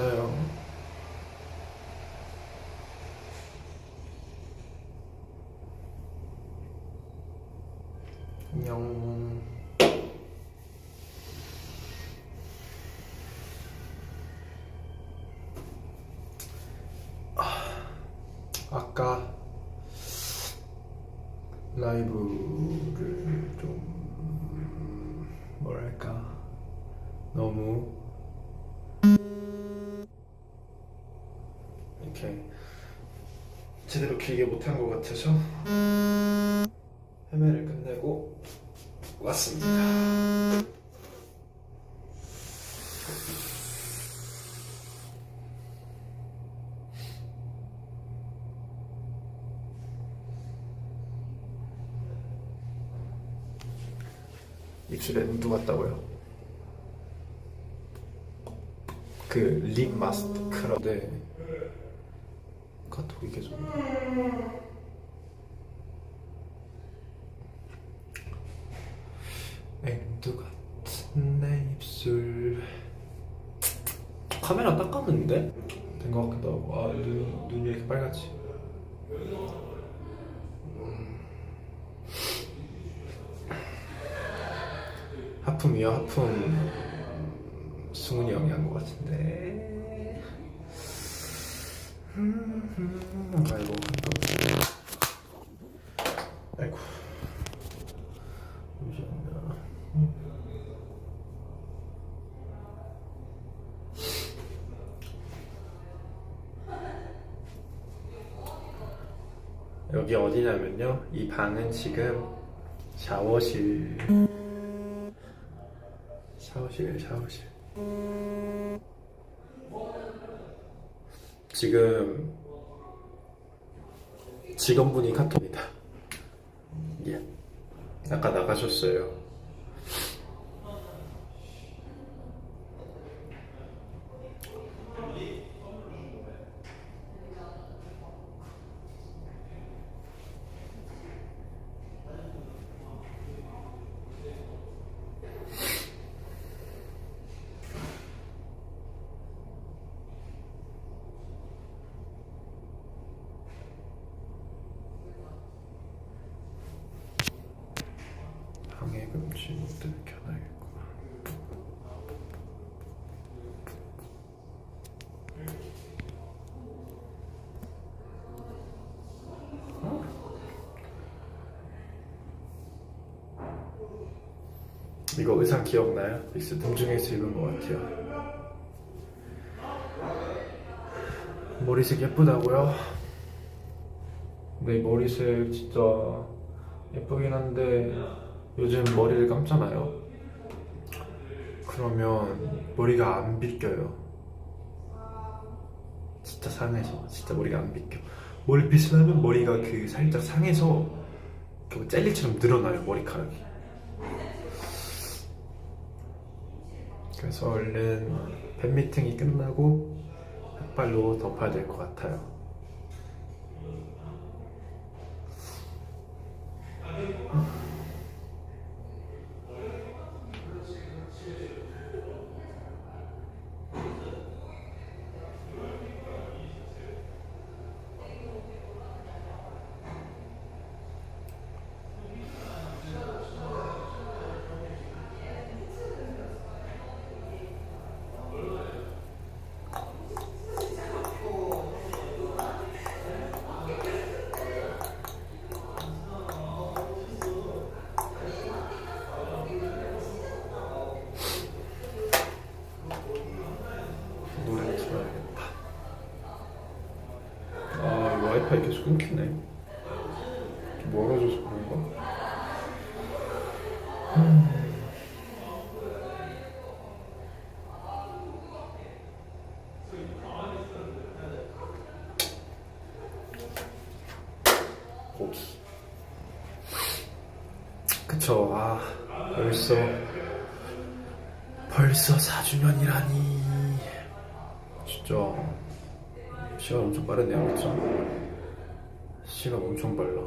나요. 안녕. 아까 라이브 이렇게 제대로 길게 못한 것 같아서 헤매를 끝내고 왔습니다. 입술에 누 같다고요? 그 립 마스크라 네 카톡이 계속. 앵두 같은 내 입술. 카메라 닦았는데? 된 것 같기도 하고. 아 눈, 눈이 왜 이렇게 빨갛지. 하품이요 하품. 승훈이 형이 한 것 같은데. 음, 아이고. 아이고 잠시만요 여기 어디냐면요. 이 방은 지금 샤워실. 샤워실 샤워실 지금 직원분이 카톡이다. 예. 아까 나가셨어요 켜놔야겠구나 이거 의상 기억나요? 믹스 등중에서 입은 것 같아요 머리색 예쁘다고요? 네 머리색 진짜 예쁘긴 한데 요즘 머리를 감잖아요. 그러면 머리가 안 빗겨요. 진짜 상해서 진짜 머리가 안 빗겨. 머리빗을 하면 머리가 그 살짝 상해서 그 젤리처럼 늘어나요 머리카락이. 그래서 얼른 팬미팅이 끝나고 흑발로 덮어야 될 것 같아요. 노래 틀어야겠다. 아, 이 와이파이 계속 끊기네. 좀 멀어져서 그런가? 고기. 그쵸, 아, 벌써, 벌써 4주년이라니. 진짜, 시간 엄청 빠르네요, 그쵸? 시간 엄청 빨라.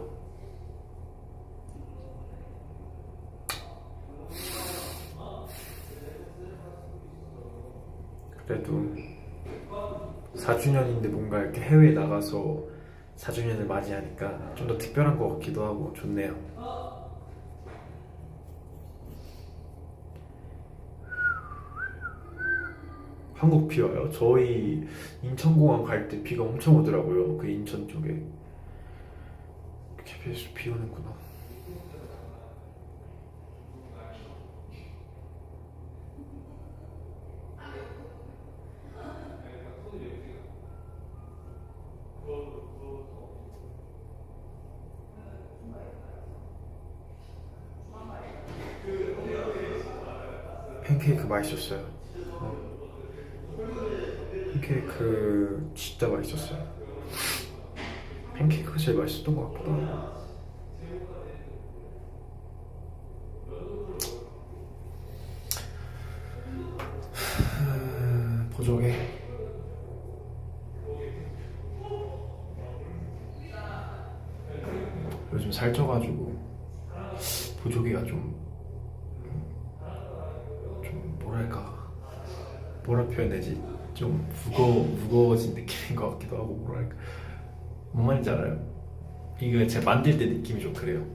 그래도 4주년인데 뭔가 이렇게 해외에 나가서 4주년을 맞이하니까 좀 더 특별한 것 같기도 하고 좋네요. 한국 비 와요? 저희 인천공항 갈 때 비가 엄청 오더라고요. 그 인천 쪽에. KBS 비 오는구나. 팬케이크 맛있었어요. 팬케이크 진짜 맛있었어요. 팬케이크가 제일 맛있었던 것 같기도 하고. 음, 보조개. 요즘 살쪄가지고 보조개가 좀, 좀 뭐랄까 뭐라 표현해야지 좀 무거 무거워진 느낌인 것 같기도 하고 뭐랄까 뭔 말인지 알아요? 이거 제가 만들 때 느낌이 좀 그래요.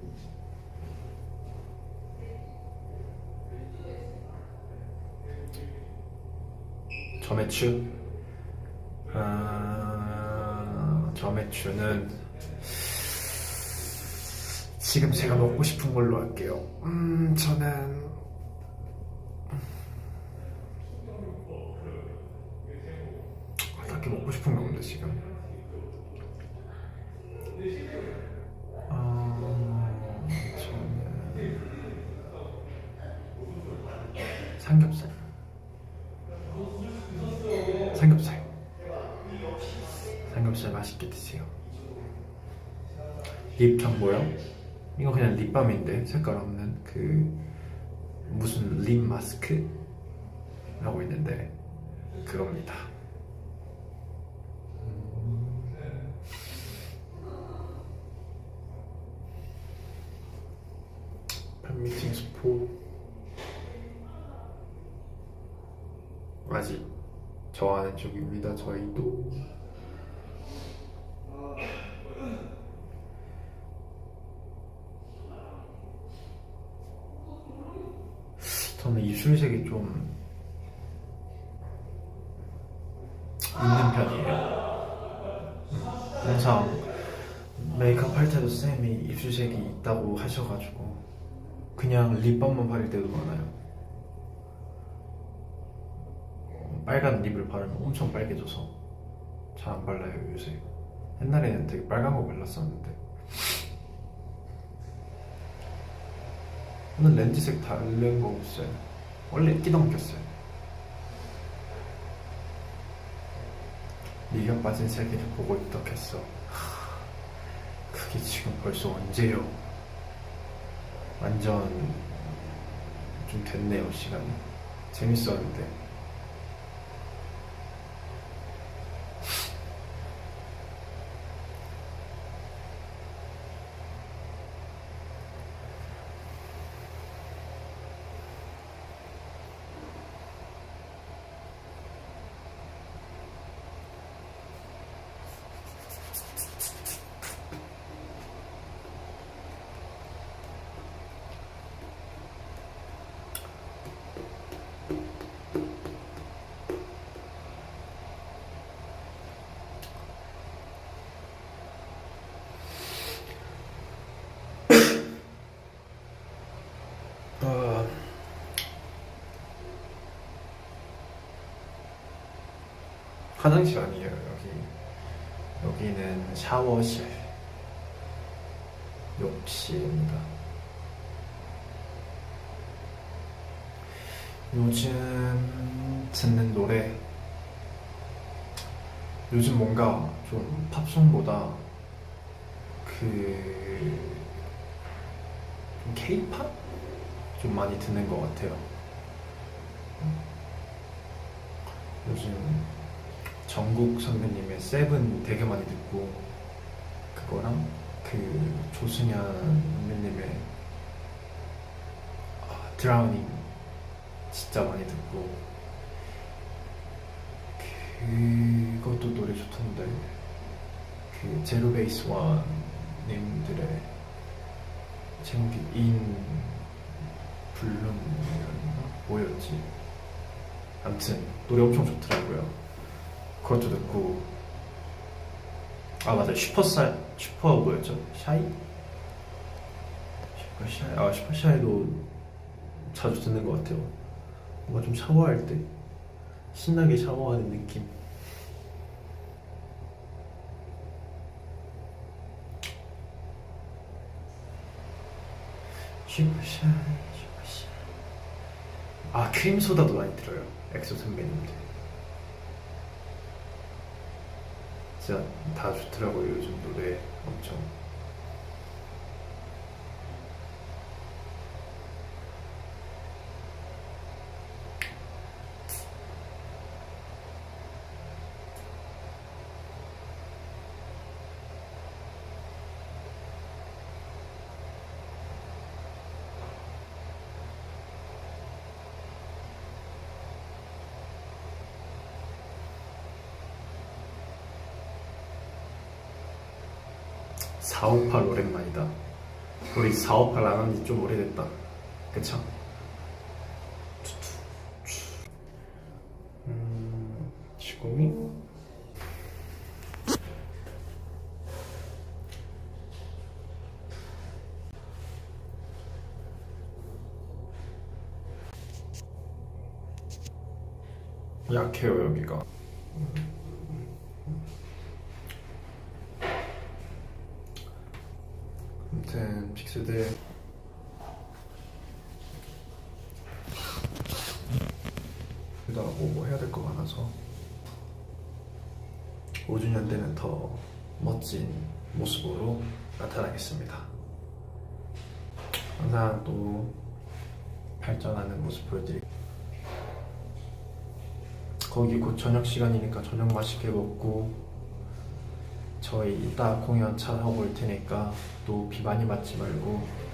점액추 아, 점액추는 지금 제가 먹고 싶은 걸로 할게요. 음, 저는 삼겹살. 삼겹살. 삼겹살 맛있게 드세요. 립청 모양? 이거 그냥 립밤인데 색깔 없는 그 무슨 립 마스크? 라고 있는데 그겁니다. 팬미팅 스포 아직 쪽입니다. 저희도 저는 입술색이 좀 있는 편이에요. 음, 항상 메이크업 할 때도 쌤이 입술색이 있다고 하셔가지고 그냥 립밤만 바를 때도 많아요. 어, 빨간 립을 바르면 엄청 빨개져서 잘 안 발라요 요새. 옛날에는 되게 빨간 거 발랐었는데 오늘 렌즈색 다른 거 없어요. 원래 끼덩 꼈어요. 네가 빠진 세계를 보고. 하, 그게 지금 벌써 언제요? 완전 좀 됐네요 시간이. 재밌었는데. 화장실 아니에요 여기. 여기는 샤워실. 욕실입니다. 요즘 듣는 노래 요즘 뭔가 좀 팝송보다 그 케이팝 좀 많이 듣는 것 같아요. 요즘 정국 선배님의 세븐 되게 많이 듣고 그거랑 그 조승현 선배님의 아, 드라우닝 진짜 많이 듣고 그것도 노래 좋던데 그 제로 베이스 원 님들의 제목이 인 블룸이었나 뭐였지? 아무튼 노래 엄청 좋더라고요 그것도 듣고. 아 맞아. 슈퍼사 슈퍼 뭐였죠? 샤이? 슈퍼샤이 아 슈퍼샤이도 자주 듣는 것 같아요. 뭔가 좀 샤워할 때 신나게 샤워하는 느낌. 슈퍼샤이 슈퍼샤이. 아 크림소다도 많이 들어요. 엑소 선배님들 진짜 다 좋더라고요 요즘 노래 엄청 사오팔 오랜만이다. 우리 사오팔 안한 지 좀 오래됐다. 그쵸? 음, 시공이? 약해요 여기가 아무튼 픽스들 그도 하고 뭐 많아서 5주년 되면 더 멋진 모습으로 나타나겠습니다. 항상 또 발전하는 모습 보여드릴게요. 거기 곧 저녁 시간이니까 저녁 맛있게 먹고 저희 이따 공연 찾아볼 테니까 또 비 많이 맞지 말고